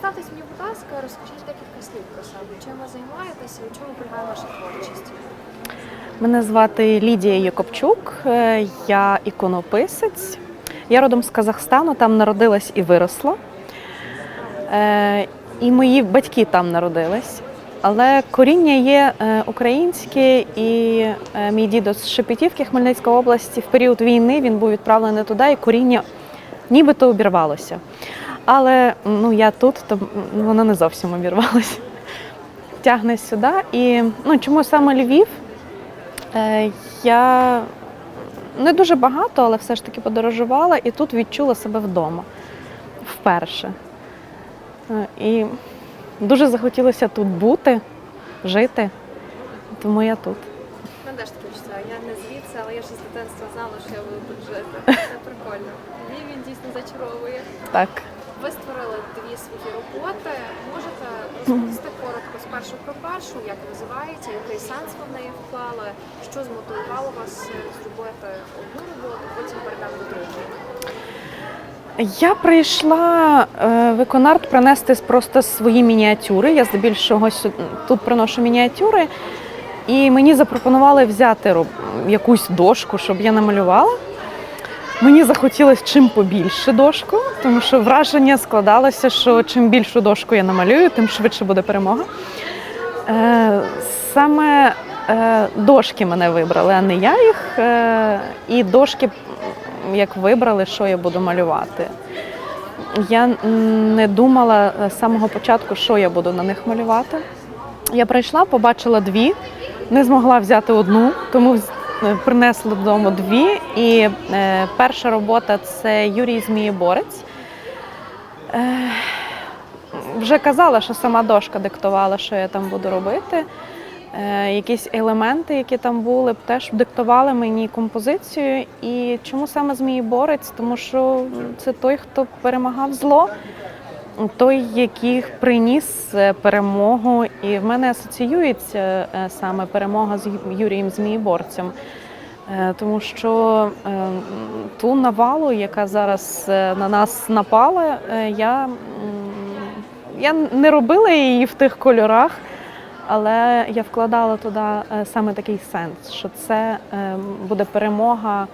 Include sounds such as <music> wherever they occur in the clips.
Представтесь мені, будь ласка, розкажіть декілька слів про себе. Чим ви займаєтеся і в чому полягає ваша творчість? Мене звати Лідія Якобчук, е, я іконописець. Я родом з Казахстану, там народилась і виросла. Е, І мої батьки там народились. Але коріння є е, українське, і мій дідо з Шепетівки Хмельницької області в період війни він був відправлений туди, і коріння нібито обірвалося. Але ну, я тут, то воно не зовсім обірвалося. Тягне сюди. І ну, чому саме Львів? Е, Я не дуже багато, але все ж таки подорожувала і тут відчула себе вдома вперше. Е, І дуже захотілося тут бути, жити, тому я тут. Мене теж таке відчуття. Я не звідси, але я ще з дитинства знала, що я буду тут жити. <laughs> Це прикольно. Львів він дійсно зачаровує. Так. Ви створили дві свої роботи. Можете розповісти коротко спершу про першу, як називається, який сенс ви в неї вклали, що змотивувало вас зробити одну роботу, потім перейдемо до другої. Я прийшла е, в Еконарт принести просто свої мініатюри. Я здебільшого тут приношу мініатюри, і мені запропонували взяти якусь дошку, щоб я намалювала. Мені захотілося чим побільше дошку, тому що враження складалося, що чим більшу дошку я намалюю, тим швидше буде перемога. Е, Саме е, дошки мене вибрали, а не я їх. Е, І дошки як вибрали, що я буду малювати. Я не думала з самого початку, що я буду на них малювати. Я прийшла, побачила дві, не змогла взяти одну, тому принесла додому дві. І перша робота це Юрій Змієборець. Е, вже казала, що сама дошка диктувала, що я там буду робити. Е, якісь елементи, які там були, теж диктували мені композицію. І чому саме Змієборець? Тому що це той, хто перемагав зло, той, який приніс е, перемогу. І в мене асоціюється саме перемога з Юрієм Змієборцем. Е, Тому що е, ту навалу, яка зараз е, на нас напала, я, я не робила її в тих кольорах, але я вкладала туди саме такий сенс, що це буде перемога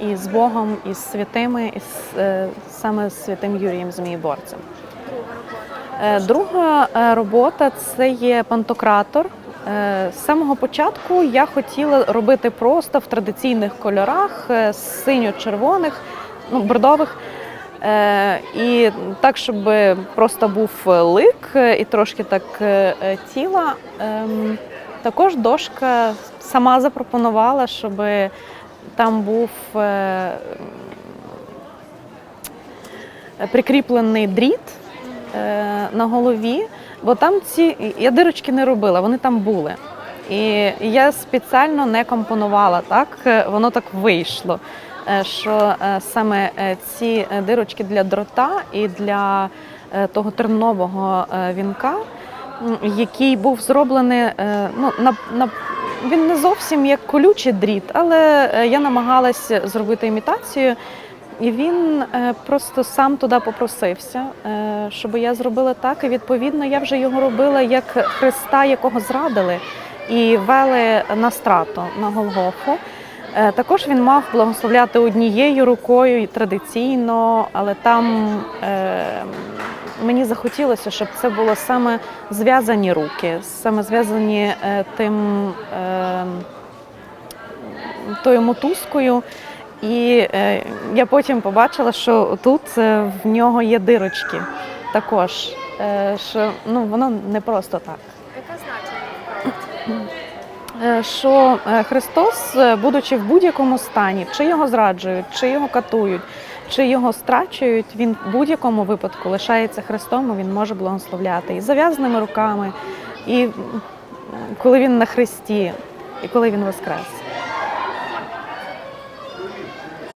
і з Богом, і з святими, і з, саме з святим Юрієм Змієборцем. Друга робота це є пантократор. Е, З самого початку я хотіла робити просто в традиційних кольорах, е, синьо-червоних, ну, бордових. Е, І так, щоб просто був лик і трошки так тіла. Ем, Також дошка сама запропонувала, щоб там був прикріплений дріт на голові, бо там ці я дирочки не робила, вони там були. І я спеціально не компонувала так, е, воно так вийшло. е, Що е, саме ці дирочки для дрота і для того тернового вінка, який був зроблений ну, на, на він не зовсім як колючий дріт, але я намагалася зробити імітацію. І він е, просто сам туди попросився, е, щоб я зробила так. І відповідно я вже його робила як Христа, якого зрадили, і вели на страту на Голгофу. Е, Також він мав благословляти однією рукою традиційно, але там мені захотілося, щоб це було саме зв'язані руки, саме зв'язані тим тою мотузкою. І е, я потім побачила, що тут е, в нього є дирочки також. Е, що ну, воно не просто так. Яке значення? Що Христос, будучи в будь-якому стані, чи його зраджують, чи його катують, чи його страчують, він в будь-якому випадку лишається Христом, і він може благословляти і зав'язаними руками, і коли він на хресті, і коли він воскрес.